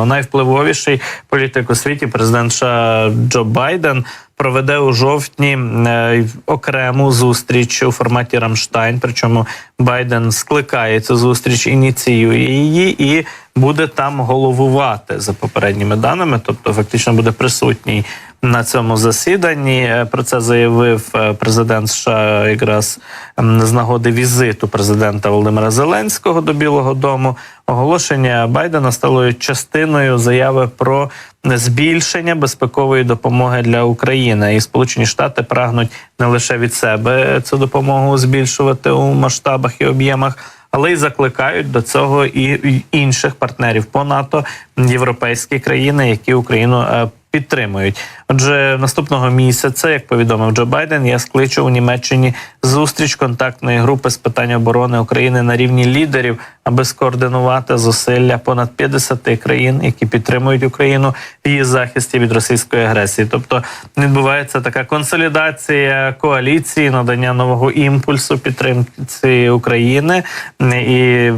нагадаємо, найвпливовіший політик у світі, президент США Джо Байден. Проведе у жовтні е, окрему зустріч у форматі Рамштайн. Причому Байден скликає цю зустріч, ініціює її і буде там головувати за попередніми даними. Тобто, фактично буде присутній на цьому засіданні. Е, Про це заявив е, президент США якраз з нагоди візиту президента Володимира Зеленського до Білого Дому. Оголошення Байдена стало частиною заяви про збільшення безпекової допомоги для України. І Сполучені Штати прагнуть не лише від себе цю допомогу збільшувати у масштабах і об'ємах. Але й закликають до цього і інших партнерів по НАТО, європейські країни, які Україну е, підтримують. Отже, наступного місяця, як повідомив Джо Байден, я скличу у Німеччині зустріч контактної групи з питань оборони України на рівні лідерів, аби скоординувати зусилля понад 50 країн, які підтримують Україну в її захисті від російської агресії. Тобто відбувається така консолідація коаліції, надання нового імпульсу підтримці України. І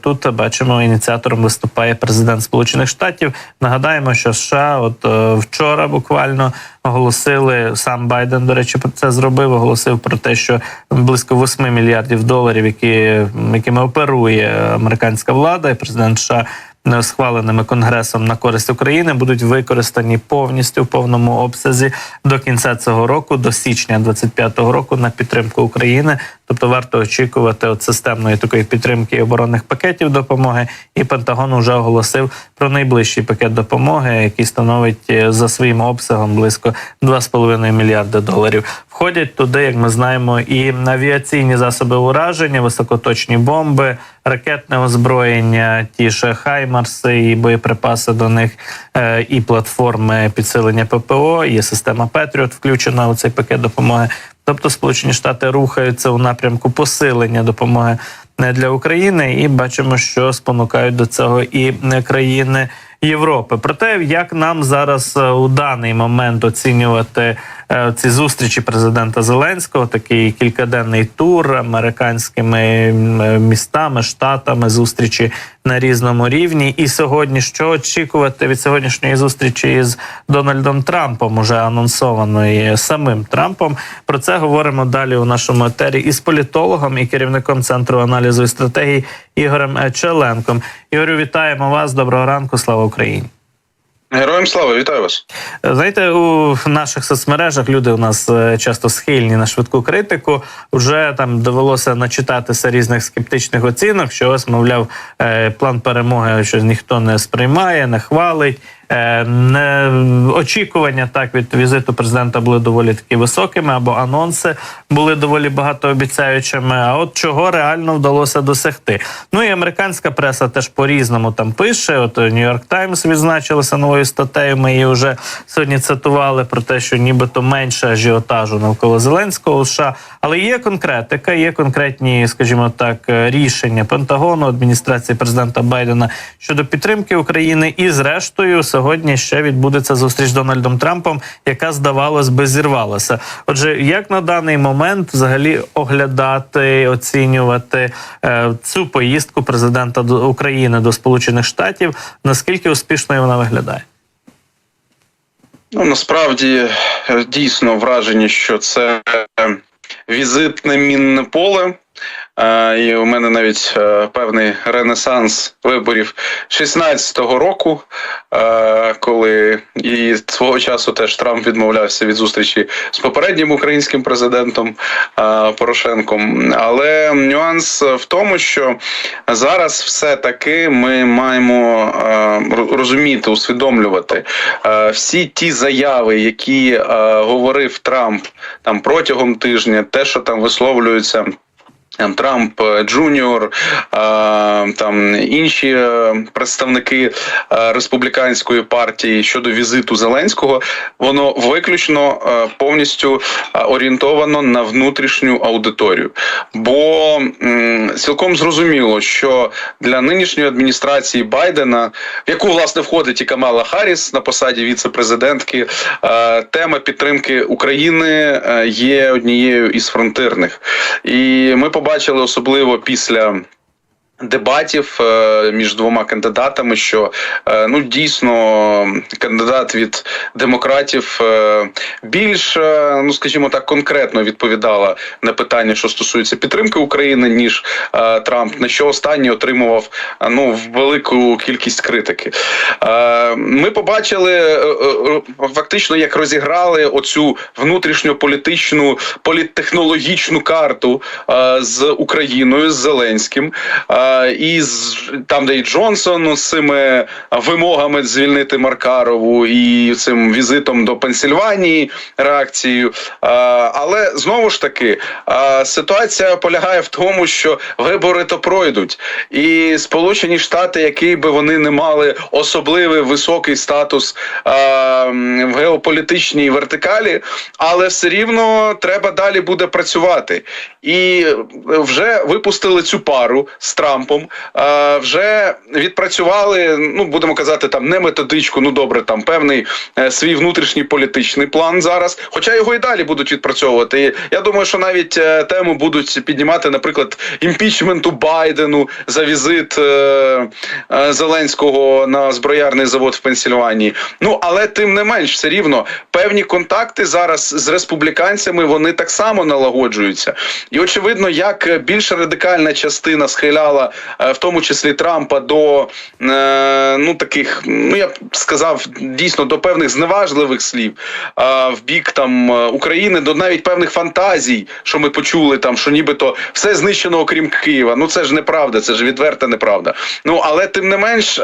тут бачимо, ініціатором виступає президент Сполучених Штатів. Нагадаємо, що США, от е, вчора буквально оголосили сам Байден. До речі, про це зробив. Оголосив про те, що близько 8 мільярдів доларів, які якими оперує американська влада і президент США. Схваленими конгресом на користь України будуть використані повністю в повному обсязі до кінця цього року, до січня 25-го року, на підтримку України. Тобто варто очікувати от системної такої підтримки оборонних пакетів допомоги. І Пентагон вже оголосив про найближчий пакет допомоги, який становить е, за своїм обсягом близько 2,5 мільярди доларів. Входять туди, як ми знаємо, і авіаційні засоби ураження, високоточні бомби, ракетне озброєння, ті ж хаймарси і боєприпаси до них, е, і платформи підсилення ППО. Є система Петріот включена у цей пакет допомоги. Тобто Сполучені Штати рухаються у напрямку посилення допомоги е, для України, і бачимо, що спонукають до цього і е, країни Європи. Про те, як нам зараз е, у даний момент оцінювати ці зустрічі президента Зеленського, такий кількаденний тур американськими е, містами, штатами, зустрічі на різному рівні. І сьогодні що очікувати від сьогоднішньої зустрічі із Дональдом Трампом, уже анонсованої самим Трампом. Про це говоримо далі у нашому етері із політологом і керівником центру аналізу і стратегій Ігорем е, Челенком. Ігорю, вітаємо вас. Доброго ранку. Слава Україні. Героям слава, вітаю вас. Знаєте, у наших соцмережах люди у нас е, часто схильні на швидку критику. Вже там довелося начитатися різних скептичних оцінок, що ось, мовляв, е, план перемоги, що ніхто не сприймає, не хвалить. Е, Не очікування так від візиту президента були доволі таки високими, або анонси були доволі багатообіцяючими. А от чого реально вдалося досягти? Ну і американська преса теж по різному там пише. От Нью-Йорк Таймс відзначилася новою статтею. Ми її вже сьогодні цитували про те, що нібито менше ажіотажу навколо Зеленського у США. Але є конкретика, є конкретні, скажімо так, е, рішення Пентагону, адміністрації президента Байдена щодо підтримки України. І зрештою, сьогодні ще відбудеться зустріч з Дональдом Трампом, яка здавалось би зірвалася. Отже, як на даний момент взагалі оглядати, оцінювати е, цю поїздку президента до України до Сполучених Штатів, наскільки успішною вона виглядає? Ну насправді е, дійсно враження, що це е, візитне мінне поле. І у мене навіть е, певний ренесанс виборів 16-го року, е, коли і свого часу теж Трамп відмовлявся від зустрічі з попереднім українським президентом е, Порошенком. Але нюанс в тому, що зараз все-таки ми маємо розуміти, усвідомлювати всі ті заяви, які говорив Трамп там протягом тижня, те, що там висловлюються. Трамп е, Джуніор, е, там інші е, представники республіканської партії щодо візиту Зеленського, воно виключно повністю орієнтовано на внутрішню аудиторію. Бо цілком зрозуміло, що для нинішньої адміністрації Байдена, в яку власне входить і Камала Харріс на посаді віце-президентки, тема підтримки України є однією із фронтирних. І ми побачили особливо після. Дебатів е, між двома кандидатами, що е, ну дійсно кандидат від демократів е, більш, ну скажімо так, конкретно відповідала на питання, що стосується підтримки України, ніж Трамп, на що останній отримував ну велику кількість критики. Ми побачили фактично, як розіграли оцю внутрішньополітичну політтехнологічну карту з Україною з Зеленським. І з там, де і Джонсон з цими вимогами звільнити Маркарову і цим візитом до Пенсільванії реакцією. Але знову ж таки ситуація полягає в тому, що вибори то пройдуть, і Сполучені Штати, який би вони не мали особливий високий статус в геополітичній вертикалі, але все рівно треба далі буде працювати. І вже випустили цю пару з Трампом, е, вже відпрацювали, ну будемо казати, там не методичку, ну добре, там певний е, свій внутрішній політичний план зараз. Хоча його і далі будуть відпрацьовувати. І я думаю, що навіть е, тему будуть піднімати, наприклад, імпічменту Байдену за візит Зеленського на зброярний завод в Пенсільванії. Ну але тим не менш, все рівно певні контакти зараз з республіканцями вони так само налагоджуються. І очевидно, як більш радикальна частина схиляла, е, в тому числі Трампа, до е, ну таких, ну я б сказав, дійсно до певних зневажливих слів е, в бік там України, до навіть певних фантазій, що ми почули там, що нібито все знищено окрім Києва. Ну це ж неправда, це ж відверта неправда. Ну але тим не менш,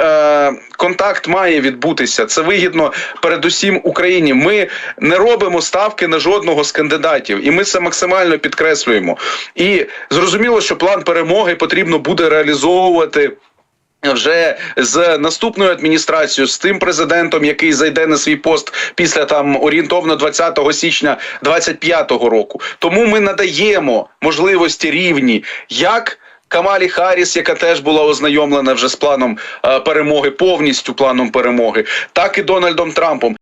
контакт має відбутися. Це вигідно передусім Україні. Ми не робимо ставки на жодного з кандидатів, і ми це максимально підкреслюємо. І зрозуміло, що план перемоги потрібно буде реалізовувати. Вже з наступною адміністрацією, з тим президентом, який зайде на свій пост після там орієнтовно 20 січня 25-го року. Тому ми надаємо можливості рівні як. Камалі Харріс, яка теж була ознайомлена вже з планом е, перемоги, повністю планом перемоги, так і Дональдом Трампом.